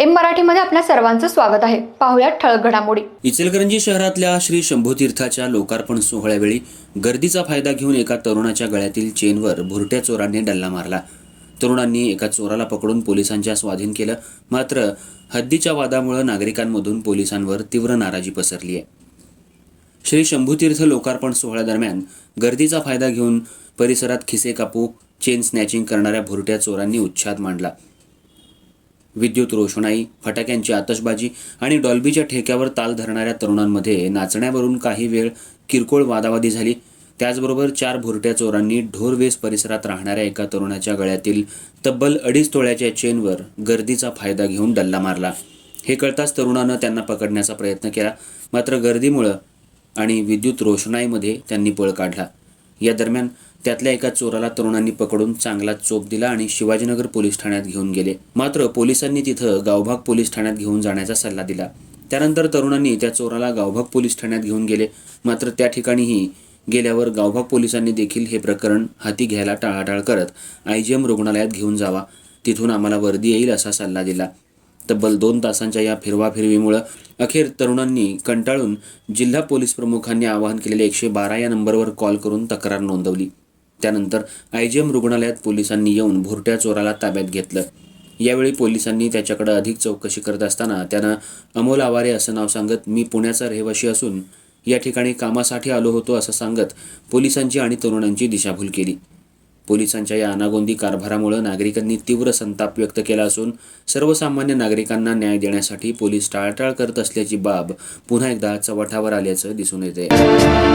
M मराठीमध्ये आपल्या सर्वांचं स्वागत आहे. पाहुयात ठळक घडामोडी. इचलकरंजी शहरातल्या श्री शंभूतीर्थाच्या लोकार्पण सोहळ्यावेळी गर्दीचा फायदा घेऊन एका तरुणाच्या गळ्यातील चेनवर भुरट्या चोरांनी डल्ला मारला. तरुणांनी एका चोराला पकडून पोलिसांच्या स्वाधीन केलं. मात्र हद्दीच्या वादामुळे नागरिकांमधून पोलिसांवर तीव्र नाराजी पसरली आहे. श्री शंभूतीर्थ लोकार्पण सोहळ्यादरम्यान गर्दीचा फायदा घेऊन परिसरात खिसे कापू चेन स्नॅचिंग करणाऱ्या भुरट्या चोरांनी उच्छाद मांडला. विद्युत रोषणाई फटाक्यांची आतषबाजी आणि डॉल्बीच्या ठेक्यावर ताल धरणाऱ्या तरुणांमध्ये नाचण्यावरून काही वेळ किरकोळ वादावादी झाली. त्याचबरोबर चार भुरट्या चोरांनी ढोरवेस परिसरात राहणाऱ्या एका तरुणाच्या गळ्यातील तब्बल अडीच तोळ्याच्या चेनवर गर्दीचा फायदा घेऊन डल्ला मारला. हे कळताच तरुणानं त्यांना पकडण्याचा प्रयत्न केला मात्र गर्दीमुळं आणि विद्युत रोषणाईमध्ये त्यांनी पळ काढला. या दरम्यान त्यातल्या एका चोराला तरुणांनी पकडून चांगला चोप दिला आणि शिवाजीनगर पोलीस ठाण्यात घेऊन गेले. मात्र पोलिसांनी तिथं गावभाग पोलीस ठाण्यात घेऊन जाण्याचा सल्ला दिला. त्यानंतर तरुणांनी त्या चोराला गावभाग पोलीस ठाण्यात घेऊन गेले. मात्र त्या ठिकाणीही गेल्यावर गावभाग पोलिसांनी देखील हे प्रकरण हाती घ्यायला टाळाटाळ करत आय जी एम रुग्णालयात घेऊन जावा. तिथून आम्हाला वर्दी येईल असा सल्ला दिला. तब्बल दोन तासांच्या या फिरवाफिरवीमुळं अखेर तरुणांनी कंटाळून जिल्हा पोलीस प्रमुखांनी आवाहन केलेल्या एकशे बारा या नंबरवर कॉल करून तक्रार नोंदवली. त्यानंतर आयजीएम रुग्णालयात पोलिसांनी येऊन भुरट्या चोराला ताब्यात घेतलं. यावेळी पोलिसांनी त्याच्याकडे अधिक चौकशी करत असताना त्यानं अमोल आवारे असं नाव सांगत मी पुण्याचा रहिवाशी असून या ठिकाणी कामासाठी आलो होतो असं सांगत पोलिसांची आणि तरुणांची दिशाभूल केली. पोलिसांच्या या अनागोंदी कारभारामुळे नागरिकांनी तीव्र संताप व्यक्त केला असून सर्वसामान्य नागरिकांना न्याय देण्यासाठी पोलीस टाळाटाळ करत असल्याची बाब पुन्हा एकदा चवठावर आल्याचं दिसून येते